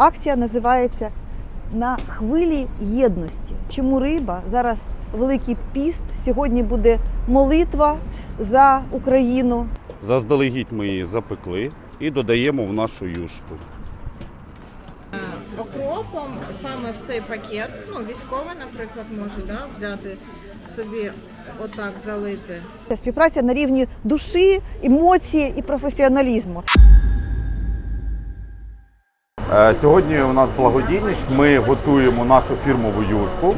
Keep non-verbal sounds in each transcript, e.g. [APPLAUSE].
Акція називається На хвилі єдності. Чому риба? Зараз Великий піст. Сьогодні буде молитва за Україну. Заздалегідь ми її запекли і додаємо в нашу юшку. окропом саме в цей пакет. Ну, військовий, наприклад, може да, взяти собі отак залити. Співпраця на рівні душі, емоції і професіоналізму. Е, Сьогодні у нас благодійність. Ми готуємо нашу фірмову юшку.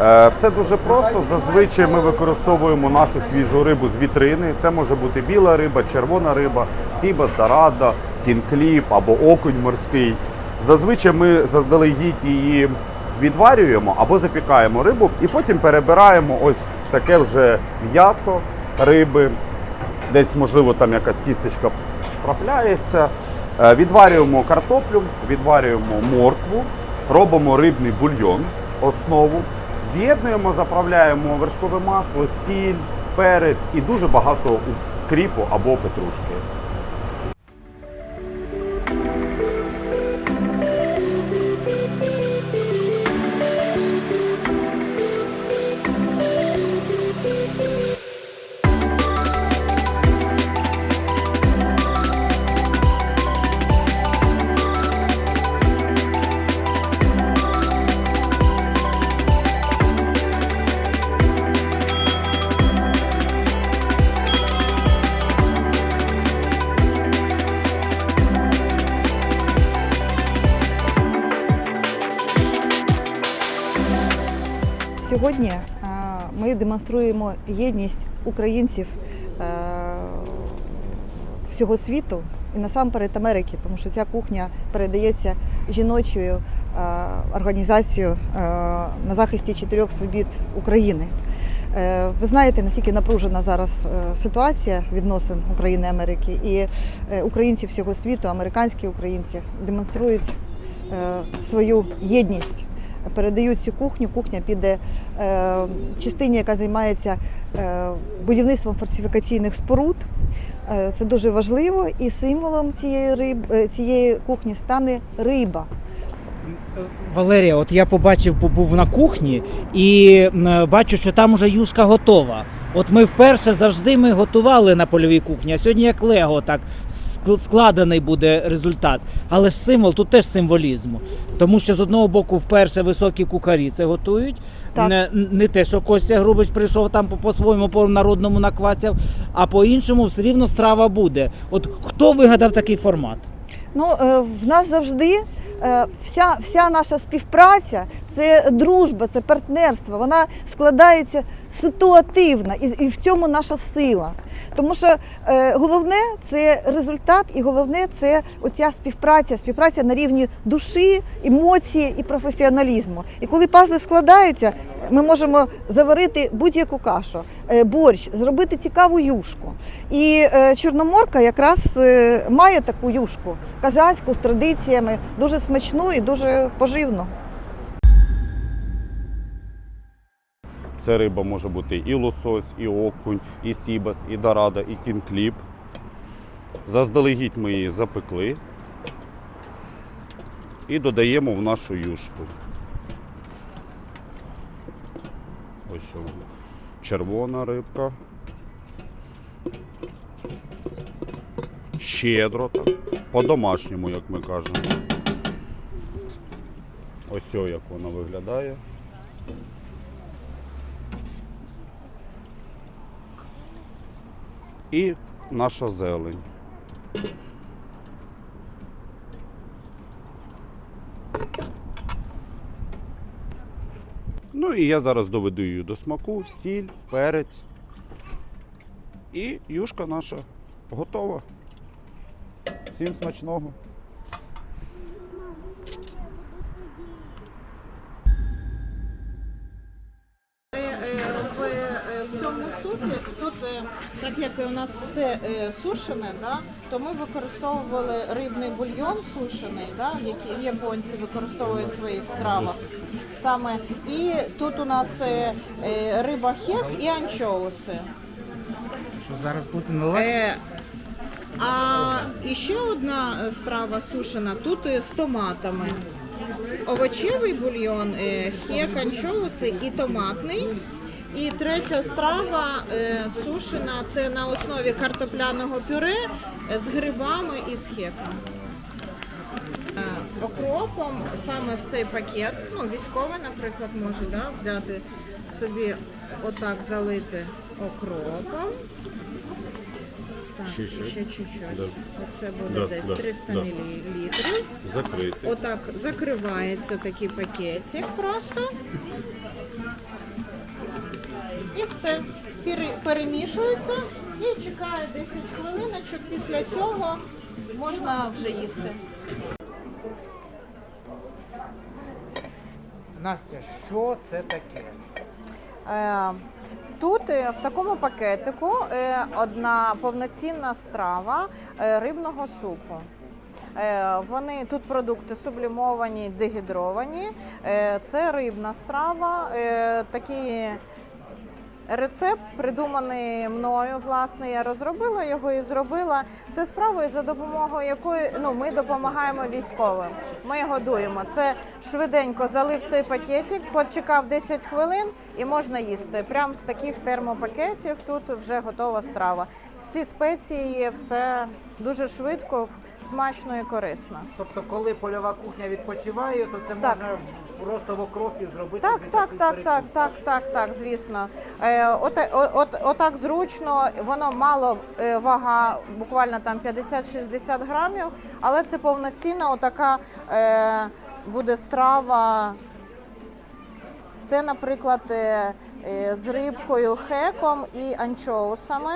Е, Все дуже просто. Зазвичай ми використовуємо нашу свіжу рибу з вітрини. Це може бути біла риба, червона риба, сіба, дорада, кінкліп або окунь морський. Зазвичай ми заздалегідь її відварюємо або запікаємо рибу і потім перебираємо ось таке вже м'ясо риби. Десь, можливо, там якась кісточка трапляється. Е, Відварюємо картоплю, відварюємо моркву, робимо рибний бульйон, основу, з'єднуємо, заправляємо вершкове масло, сіль, перець і дуже багато кріпу або петрушки. Сьогодні е, ми демонструємо єдність українців е, всього світу і насамперед Америки, тому що ця кухня передається жіночою е, організацією на захисті чотирьох свобід України. Ви знаєте, наскільки напружена зараз ситуація відносин України і Америки, і українці всього світу, американські українці демонструють свою єдність передають цю кухню. Кухня піде е, частині, яка займається е, будівництвом фортифікаційних споруд. Е, це дуже важливо, і символом цієї риб, е, цієї кухні стане риба. Валерія, от я побачив, побув на кухні і бачу, що там уже юшка готова. От ми вперше завжди ми готували на польовій кухні, а сьогодні як Лего, так складений буде результат. Але ж символ тут теж символізму. Тому що з одного боку, вперше високі кухарі це готують. Так. Не, не те, що Костя Грубич прийшов там по- по-своєму по народному наквацяв, а по-іншому все рівно страва буде. От хто вигадав такий формат? Ну, е, в нас завжди е, вся, вся наша співпраця це дружба, це партнерство. Вона складається ситуативно, і, в цьому наша сила. Тому що е, головне це результат, і головне це оця співпраця, співпраця на рівні душі, емоції і професіоналізму. І коли пазли складаються, ми можемо заварити будь-яку кашу, е, борщ, зробити цікаву юшку. І е, Чорноморка якраз має таку юшку казацьку з традиціями, дуже смачну і дуже поживну. Це риба може бути і лосось, і окунь, і сібас, і дорада, і кінкліп. Заздалегідь ми її запекли і додаємо в нашу юшку. Ось о, червона рибка. Щедро так. По-домашньому, як ми кажемо. Ось о, як вона виглядає. І наша зелень. Ну і я зараз доведу її до смаку, сіль, перець. І юшка наша готова. Всім смачного. Е, е, В, е, цьому супі так як у нас все е, сушене, да, то ми використовували рибний бульйон сушений, да, який японці використовують в своїх стравах. Саме і тут у нас е, е, риба хек і анчоуси. Що зараз буде наливати? Е, А ще одна страва сушена тут е, з томатами. Овочевий бульйон, е, хек, анчоуси і томатний. І третя страва е, сушена це на основі картопляного пюре з грибами і з хеком. Е, Окропом саме в цей пакет, ну військовий, наприклад, може да, взяти собі отак залити окропом. Так, ще чуть-чуть. Да. Оце буде Да, десь да, 300 да. мл. Закрити. Отак закривається такий пакетик просто. І все. Пере- Перемішується і чекає 10 хвилиночок. Після цього можна вже їсти. Настя, що це таке? Е, Тут е, в такому пакетику е, одна повноцінна страва рибного супу. Вони тут продукти сублімовані, дегідровані. Це рибна страва. Такі рецепт придуманий мною. Власне, я розробила його і зробила. Це справа, за допомогою якої ну, ми допомагаємо військовим. Ми годуємо. Це швиденько залив цей пакетик, почекав 10 хвилин і можна їсти. Прямо з таких термопакетів тут вже готова страва. Всі спеції є, все дуже швидко, смачно і корисно. Тобто, коли польова кухня відпочиває, то це Так. Просто в окропі зробити. Так, так, так, так, так, так, так, звісно. Е, от, от, от, отак зручно, воно мало е, вага, буквально там 50-60 грамів, але це повноцінна отака е, буде страва. Це, наприклад, е, е, з рибкою, хеком і анчоусами.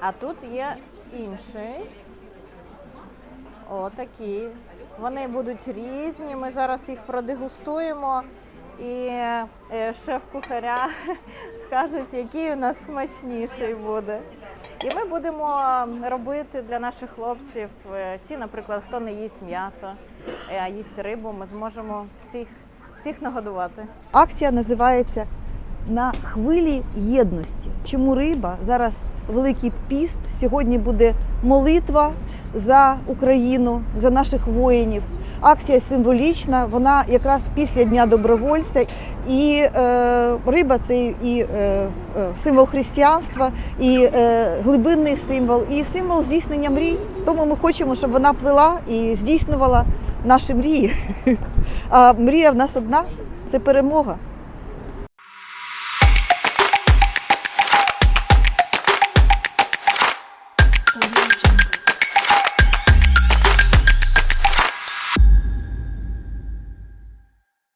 А тут є інший. Отакі. Вони будуть різні. Ми зараз їх продегустуємо. І е, шеф-кухаря [LAUGHS] скажуть, який у нас смачніший буде. І ми будемо робити для наших хлопців е, ті, наприклад, хто не їсть м'ясо, е, а їсть рибу, ми зможемо всіх, всіх нагодувати. Акція називається На хвилі єдності. Чому риба? Зараз Великий піст. Сьогодні буде молитва за Україну, за наших воїнів. Акція символічна, вона якраз після Дня добровольця. І е, риба це і е, е, символ християнства, і е, глибинний символ, і символ здійснення мрій. Тому ми хочемо, щоб вона плила і здійснювала наші мрії. [LAUGHS] А мрія в нас одна це перемога.